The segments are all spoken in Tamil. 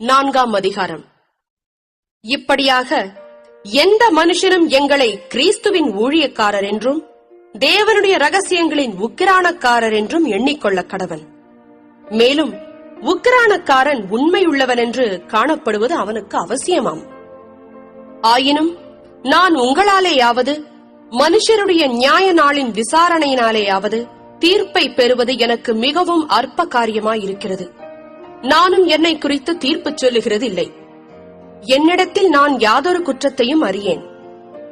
நான்காம் அதிகாரம். இப்படியாக எந்த மனுஷனும் எங்களை கிறிஸ்துவின் ஊழியக்காரர் என்றும் தேவனுடைய ரகசியங்களின் உக்கிரானக்காரர் என்றும் எண்ணிக்கொள்ள கடவன். மேலும் உக்கிரானக்காரன் உண்மையுள்ளவன் என்று காணப்படுவது அவனுக்கு அவசியமாம். ஆயினும் நான் உங்களாலேயாவது மனுஷருடைய நியாய நாளின் விசாரணையினாலேயாவது தீர்ப்பை பெறுவது எனக்கு மிகவும் அற்ப காரியமாயிருக்கிறது நானும் என்னை குறித்து தீர்ப்பு சொல்லுகிறது இல்லை என்னிடத்தில் நான் யாதொரு குற்றத்தையும் அறியேன்.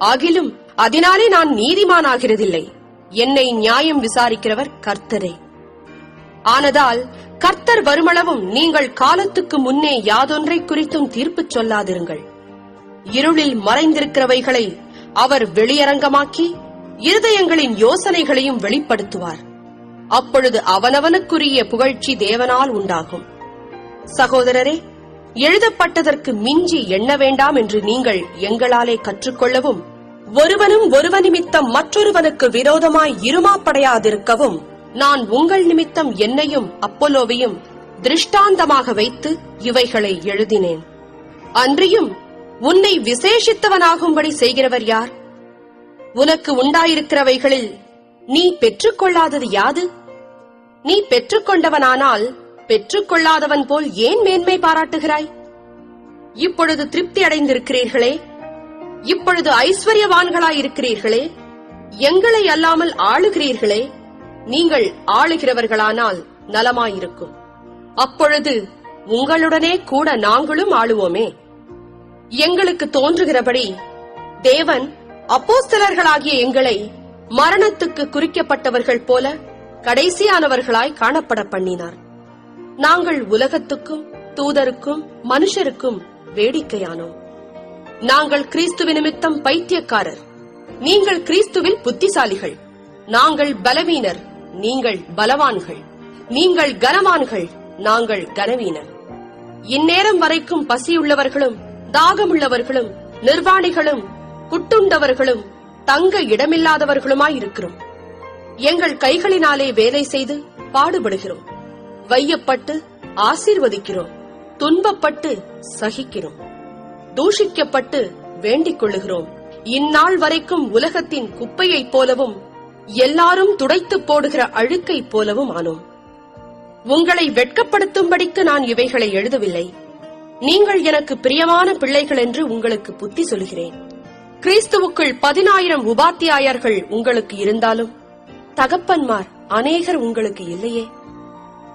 ஆகிலும் அதனாலே நான் நீதிமானாகிறதில்லை. என்னை நியாயம் விசாரிக்கிறவர் கர்த்தரே. ஆனதால் கர்த்தர் வருமளவும் நீங்கள் காலத்துக்கு முன்னே யாதொன்றை குறித்தும் தீர்ப்பு சொல்லாதிருங்கள். இருளில் மறைந்திருக்கிறவைகளை அவர் வெளியரங்கமாக்கி இருதயங்களின் யோசனைகளையும் வெளிப்படுத்துவார். அப்பொழுது அவனவனுக்குரிய புகழ்ச்சி தேவனால் உண்டாகும். சகோதரரே எழுதப்பட்டதற்கு மிஞ்சி எண்ண வேண்டாம் என்று நீங்கள் எங்களாலே கற்றுக்கொள்ளவும் ஒருவனும் ஒருவன் நிமித்தம் மற்றொருவனுக்கு விரோதமாய் இருமாப்படையாதிருக்கவும் நான் உங்கள் நிமித்தம் என்னையும் அப்போலோவையும் திருஷ்டாந்தமாக வைத்து இவைகளை எழுதினேன். அன்றியும் உன்னை விசேஷித்தவனாகும்படி செய்கிறவர் யார்? உனக்கு உண்டாயிருக்கிறவைகளில் நீ பெற்றுக்கொள்ளாதது யாது? நீ பெற்றுக்கொண்டவனானால் பெற்றுக்கொள்ளாதவன் போல் ஏன் மேன்மை பாராட்டுகிறாய்? இப்பொழுது திருப்தி அடைந்திருக்கிறீர்களே. இப்பொழுது ஐஸ்வர்யவான்களாயிருக்கிறீர்களே. எங்களை அல்லாமல் ஆளுகிறீர்களே. நீங்கள் ஆளுகிறவர்களானால் நலமாயிருக்கும். அப்பொழுது உங்களுடனே கூட நாங்களும் ஆளுவோமே. எங்களுக்கு தோன்றுகிறபடி தேவன் அப்போஸ்தலர்களாகிய எங்களை மரணத்துக்கு குறிக்கப்பட்டவர்கள் போல கடைசியானவர்களாய் காணப்பட பண்ணினார் நாங்கள் உலகத்துக்கும் தூதருக்கும் மனுஷருக்கும் வேடிக்கையானோம். நாங்கள் கிறிஸ்துவ நிமித்தம் பைத்தியக்காரர். நீங்கள் கிறிஸ்துவில் புத்திசாலிகள். நாங்கள் பலவீனர் நீங்கள் பலவான்கள். நீங்கள் கனவான்கள் நாங்கள் கனவீனர். இந்நேரம் வரைக்கும் பசியுள்ளவர்களும் தாகமுள்ளவர்களும் நிர்வாணிகளும் குட்டுண்டவர்களும் தங்க இடமில்லாதவர்களுமாயிருக்கிறோம். எங்கள் கைகளினாலே வேலை செய்து பாடுபடுகிறோம். வையப்பட்டு ஆசீர்வதிக்கிறோம் துன்பப்பட்டு சகிக்கிறோம் தூஷிக்கப்பட்டு வேண்டிக் கொள்ளுகிறோம். இந்நாள் வரைக்கும் உலகத்தின் குப்பையைப் போலவும் எல்லாரும் துடைத்து போடுகிற அழுக்கைப் போலவும் ஆனோம். உங்களை வெட்கப்படுத்தும்படிக்கு நான் இவைகளை எழுதவில்லை. நீங்கள் எனக்கு பிரியமான பிள்ளைகள் என்று உங்களுக்கு புத்தி சொல்கிறேன். கிறிஸ்துவுக்குள் பதினாயிரம் உபாத்தியாயர்கள் உங்களுக்கு இருந்தாலும் தகப்பன்மார் அநேகர் உங்களுக்கு இல்லையே.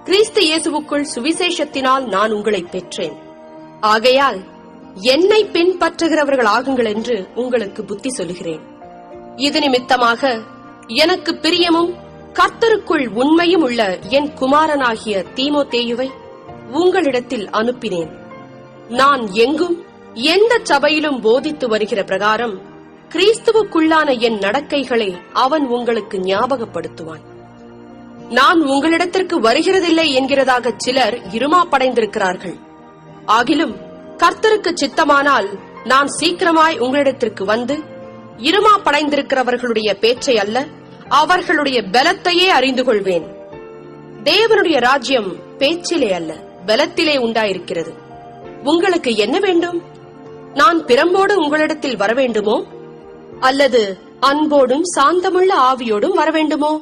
கிறிஸ்து இயேசுவுக்குள் சுவிசேஷத்தினால் நான் உங்களை பெற்றேன். ஆகையால் என்னை பின்பற்றுகிறவர்கள் ஆகுங்கள் என்று உங்களுக்கு புத்தி சொல்கிறேன் இது நிமித்தமாக எனக்கு பிரியமும் கர்த்தருக்குள் உண்மையும் உள்ள என் குமாரனாகிய தீமோத்தேயுவை உங்களிடத்தில் அனுப்பினேன். நான் எங்கும் எந்த சபையிலும் போதித்து வருகிற பிரகாரம் கிறிஸ்துவுக்குள்ளான என் நடக்கைகளை அவன் உங்களுக்கு ஞாபகப்படுத்துவான். நான் உங்களிடத்திற்கு வருகிறதில்லை என்கிறதாக சிலர் இருமாப்படைந்திருக்கிறார்கள். ஆகிலும் கர்த்தருக்கு சித்தமானால் நான் சீக்கிரமாய் உங்களிடத்திற்கு வந்து இருமா படைந்திருக்கிறவர்களுடைய பேச்சை அல்ல அவர்களுடைய பலத்தையே அறிந்து கொள்வேன். தேவனுடைய ராஜ்யம் பேச்சிலே அல்ல பலத்திலே உண்டாயிருக்கிறது. உங்களுக்கு என்ன வேண்டும்? நான் பிரம்போடு உங்களிடத்தில் வரவேண்டுமோ? அல்லது அன்போடும் சாந்தமுள்ள ஆவியோடும் வரவேண்டுமோ?